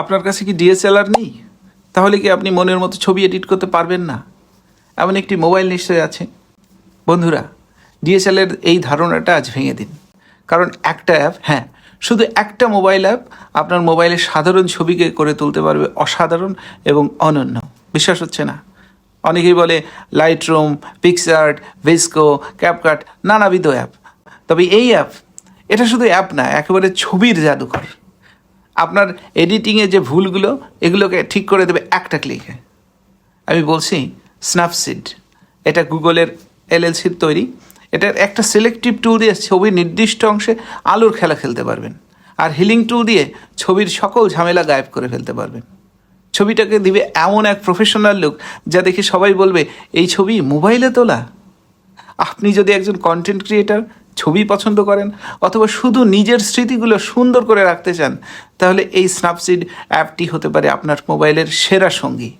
আপনার কাছে কি ডিএসএলআর নেই? তাহলে কি আপনি মনের মতো ছবি এডিট করতে পারবেন না? এমন একটি মোবাইল নিশ্চয়ই আছে। বন্ধুরা, ডিএসএলআর এই ধারণাটা আজ ভেঙে দিন। কারণ একটা অ্যাপ হ্যাঁ শুধু একটা মোবাইল অ্যাপ আপনার মোবাইলে সাধারণ ছবিকে করে তুলতে পারবে অসাধারণ এবং অনন্য। বিশ্বাস হচ্ছে না? অনেকেই বলে Lightroom PicsArt VSCO CapCut নানাবিধ অ্যাপ। তবে এই অ্যাপ, এটা শুধু অ্যাপ না, একেবারে ছবির জাদুঘর। আপনার এডিটিংয়ে যে ভুলগুলো, এগুলোকে ঠিক করে দেবে একটা ক্লিকে আমি বলছি স্ন্যাপসিড এটা গুগলের এলএলসির তৈরি। এটার একটা সিলেক্টিভ টুল দিয়ে ছবির নির্দিষ্ট অংশে আলোর খেলা খেলতে পারবেন। আর হিলিং টুল দিয়ে ছবির সকল ঝামেলা গায়েব করে ফেলতে পারবেন। ছবিটাকে দিবে এমন এক প্রফেশনাল লুক যা দেখে সবাই বলবে, এই ছবি মোবাইলে তোলা? আপনি যদি একজন কন্টেন্ট ক্রিয়েটার ছবি পছন্দ করেন অথবা শুধু নিজের স্মৃতিগুলো সুন্দর করে রাখতে চান, তাহলে এই স্ন্যাপসিড অ্যাপটি হতে পারে আপনার মোবাইলের সেরা সঙ্গী।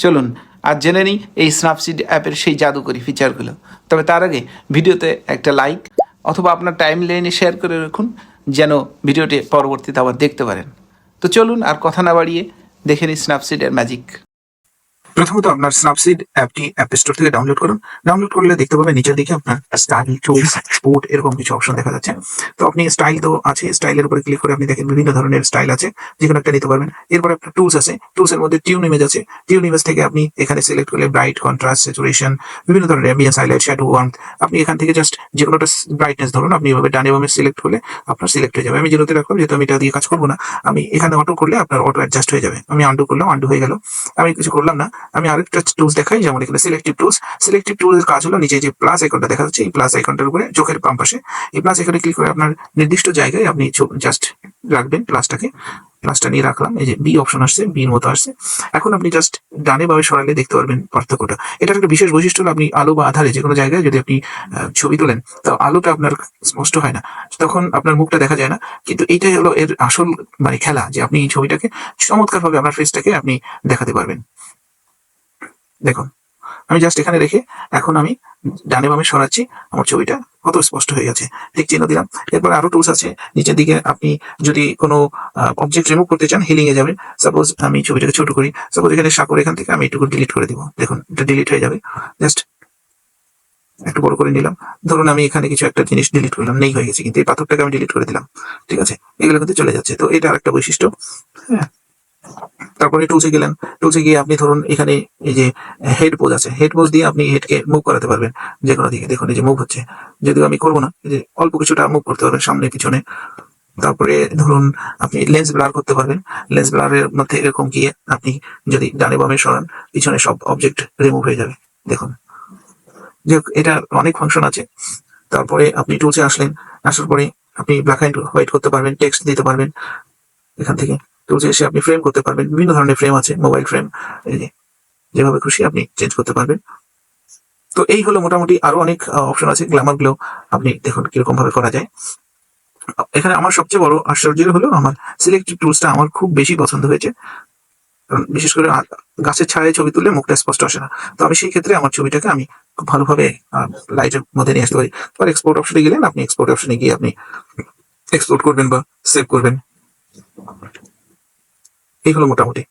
চলুন, আর জেনে নিই এই স্ন্যাপসিড অ্যাপের সেই জাদুকরি ফিচারগুলো তবে তার আগে ভিডিওতে একটা লাইক অথবা আপনার টাইম লাইনে শেয়ার করে রাখুন, যেন ভিডিওটি পরবর্তীতে আবার দেখতে পারেন। তো চলুন, আর কথা না বাড়িয়ে দেখে নিই স্ন্যাপসিডের ম্যাজিক প্রথমত আপনার স্ন্যাপসিড অ্যাপটি অ্যাপ স্টোর থেকে ডাউনলোড করুন। ডাউনলোড করলে দেখতে পাবেন নিচের দিকে আপনার স্টাইল চয়েস স্পোর্ট এরকম কিছু অপশন দেখা যাচ্ছে। তো আপনি স্টাইল তো আছে স্টাইলের উপরে ক্লিক করে আপনি দেখেন বিভিন্ন ধরনের স্টাইল আছে যে কোনো একটা নিতে পারবেন। এরপরে আপনার টুলস আছে টুলস এর মধ্যে টিউন ইমেজ আছে। টিউন ইমেজ থেকে আপনি এখানে সিলেক্ট করলে ব্রাইট কন্ট্রাস্ট স্যাচুরেশন বিভিন্ন ধরনের অ্যাম্বিয়েন্স হাইলাইট শ্যাডো ওয়ার্মথ আপনি এখান থেকে জাস্ট যে কোনো একটা ব্রাইটনেস ধরুন, আপনি এভাবে ডানে বামে সিলেক্ট করলে আপনার সিলেক্ট হয়ে যাবে। আমি যেহেতু রাখলাম, যেহেতু আমি এটা দিয়ে কাজ করব না, আমি এখানে অটো করলে আপনার অটো অ্যাডজাস্ট হয়ে যাবে। আমি আন্ডু করলাম আন্ডু হয়ে গেল। আমি কিছু করলাম না। আমি আরেকটা টুলস দেখাই, যেমন এখানে সিলেক্টিভ টুলস সিলেক্টিভ টুলস কাজ হলো নিচে যে প্লাস আইকনটা দেখা যাচ্ছে, এই প্লাস আইকনটার উপরে চোখের বাম পাশে। এই প্লাস আইকনে ক্লিক করে আপনার নির্দিষ্ট জায়গায় আপনি জাস্ট রাখবেন প্লাসটাকে প্লাসটা নিয়ে রাখলাম, এই যে বি অপশন আসছে বির মতো আসছে। এখন আপনি জাস্ট ডানে বামে সরালে দেখতে পারবেন পার্থক্যটা। এটার একটা বিশেষ বৈশিষ্ট্য হলো আপনি আলো বা আধারে যে কোনো জায়গায় যদি আপনি ছবি তোলেন, তো আলোটা আপনার স্পষ্ট হয় না। তখন আপনার মুখটা দেখা যায় না। কিন্তু এইটাই হলো এর আসল মানে খেলা, যে আপনি এই ছবিটাকে চমৎকার ভাবে আপনার ফেসটাকে আপনি দেখাতে পারবেন। দেখুন, আমি জাস্ট এখানে রেখে এখন আমি ডানে বামে সরাচ্ছি, আমার ছবিটা কত স্পষ্ট হয়ে গেছে। ঠিক চিহ্ন দিলাম, এরপর আরও টুলস আছে, নিচের দিকে আপনি যদি কোনো অবজেক্ট রিমুভ করতে চান হিলিং এ যাবেন। সাপোজ আমি ছবিটাকে ছোট করি সাপোজ এখানে সাকর এখান থেকে আমি এটুকু ডিলিট করে দিব। দেখুন, এটা ডিলিট হয়ে যাবে। জাস্ট একটু বড় করে নিলাম। ধরুন আমি এখানে কিছু একটা জিনিস ডিলিট করলাম, নেই হয়ে গেছে, কিন্তু এই পাথরটাকে আমি ডিলিট করে দিলাম। ঠিক আছে? এগুলো কিন্তু চলে যাচ্ছে। তো এটা আরেকটা বৈশিষ্ট্য। হ্যাঁ। তারপরে টুলসে গেলেন। টুলসে গিয়ে আপনি ধরুন এখানে এই যে হেড পোজ আছে হেড পোজ দিয়ে আপনি হেডকে মুভ করাতে পারবেন। যে কোনো দিকে, দেখুন এই যে মুভ হচ্ছে। যদিও আমি করব না যে অল্প কিছুটা মুভ করতে পারবেন সামনে, পিছনে। তারপরে ধরুন আপনি লেন্স ব্লার করতে পারবেন। লেন্স ব্লারের মধ্যে এরকম গিয়ে আপনি যদি ডানে বামে সরান, পিছনে সব অবজেক্ট রিমুভ হয়ে যাবে। দেখুন। যে এটা অনেক ফাংশন আছে। তারপরে আপনি টুলসে আসলেন। আসার পরে আপনি ব্ল্যাক অ্যান্ড হোয়াইট করতে পারবেন টেক্সট দিতে পারবেন। এখান থেকে টুলসে এসে আপনি ফ্রেম করতে পারবেন। বিভিন্ন ধরনের ফ্রেম আছে মোবাইল ফ্রেম যেভাবে খুশি আপনি চেঞ্জ করতে পারবেন। তো এই হলো মোটামুটি আরও অনেক অপশন আছে। গ্ল্যামারগুলো আপনি দেখুন কীরকম ভাবে করা যায়। এখানে আমার সবচেয়ে বড় আশ্চর্য হলো আমার সিলেক্টিভ টুলসটা আমার খুব বেশি পছন্দ হয়েছে। কারণ বিশেষ করে গাছের ছায়ায় ছবি তুললে মুখটা স্পষ্ট আসে না। তো আমি সেই ক্ষেত্রে আমার ছবিটাকে আমি খুব ভালোভাবে লাইটের মধ্যে নিয়ে আসতে পারি। এবার এক্সপোর্ট অপশনে গেলেন, আপনি এক্সপোর্ট অপশনে গিয়ে আপনি এক্সপোর্ট করবেন বা সেভ করবেন। এই হলো মোটামুটি।